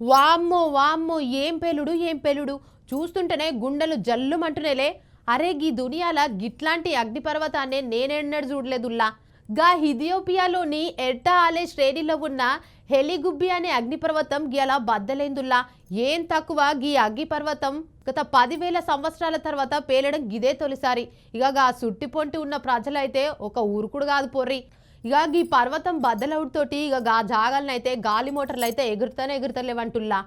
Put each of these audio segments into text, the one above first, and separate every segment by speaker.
Speaker 1: వామ్మో వామ్మో ఏం పేలుడు ఏం పేలుడు? చూస్తుంటేనే గుండెలు జల్లుమంటునేలే. అరే గీ దునియాల గిట్లాంటి అగ్నిపర్వతాన్ని నేనెన్నడు చూడలేదుల్లా. గా హిథియోపియాలోని ఎర్టా ఆలే శ్రేణిలో ఉన్న హెలిగుబ్బి అనే అగ్నిపర్వతం గీలా బద్దలైందుల్లా. ఏం తక్కువ గీ అగ్నిపర్వతం? గత పదివేల సంవత్సరాల తర్వాత పేలడం గిదే తొలిసారి. ఇక గా సుట్టిపొంటి ఉన్న ప్రజలైతే ఒక ఊరుకుడు కాదు పొర్రి. ఇక ఈ పర్వతం బద్దలవుడితోటి ఇక గా జాగాలనైతే గాలి మోటార్లు అయితే ఎగురుతానే ఎగురుతలేవంటుల్లా.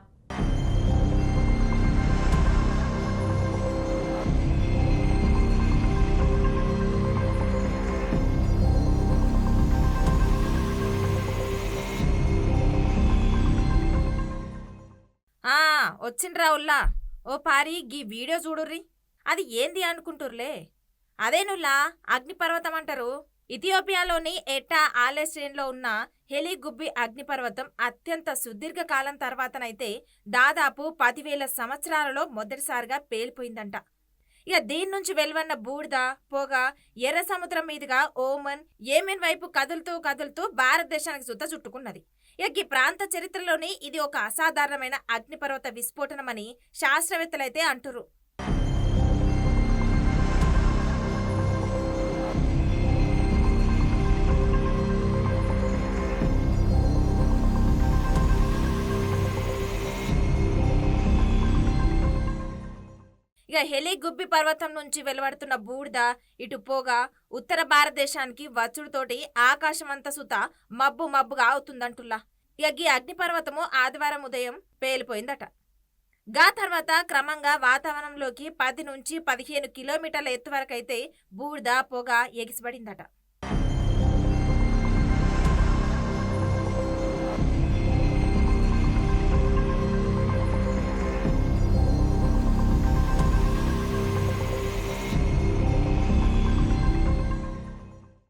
Speaker 2: వచ్చిండ్రా ఉల్లా. ఓ పారి గీ వీడియో చూడుర్రి. అది ఏంది అనుకుంటుర్లే? అదేనుల్లా? అగ్నిపర్వతం అంటారు. ఇథియోపియాలోని ఎట్టా ఆలే శ్రేణిలో ఉన్న హెలిగుబ్బి అగ్నిపర్వతం అత్యంత సుదీర్ఘ కాలం తర్వాతనైతే దాదాపు పదివేల సంవత్సరాలలో మొదటిసారిగా పేలిపోయిందంట. ఇక దీని నుంచి వెలువన్న బూడిద పొగ ఎర్ర సముద్రం మీదుగా ఓమన్ ఏమెన్ వైపు కదులుతూ కదులుతూ భారతదేశానికి సుత చుట్టుకున్నది. ఇక ఈ ప్రాంత చరిత్రలోని ఇది ఒక అసాధారణమైన అగ్నిపర్వత విస్ఫోటనమని శాస్త్రవేత్తలైతే అంటురు ఇక హెలిగుబ్బి పర్వతం నుంచి వెలువడుతున్న బూడిద ఇటు పోగా ఉత్తర భారతదేశానికి వచ్చుడుతోటి ఆకాశమంత సుత మబ్బు మబ్బుగా అవుతుందంటుల్లా. ఇక ఈ అగ్నిపర్వతము ఆదివారం ఉదయం పేలిపోయిందట. గా తర్వాత క్రమంగా వాతావరణంలోకి పది నుంచి పదిహేను కిలోమీటర్ల ఎత్తు వరకైతే బూడిద పొగ ఎగిసిపడిందట.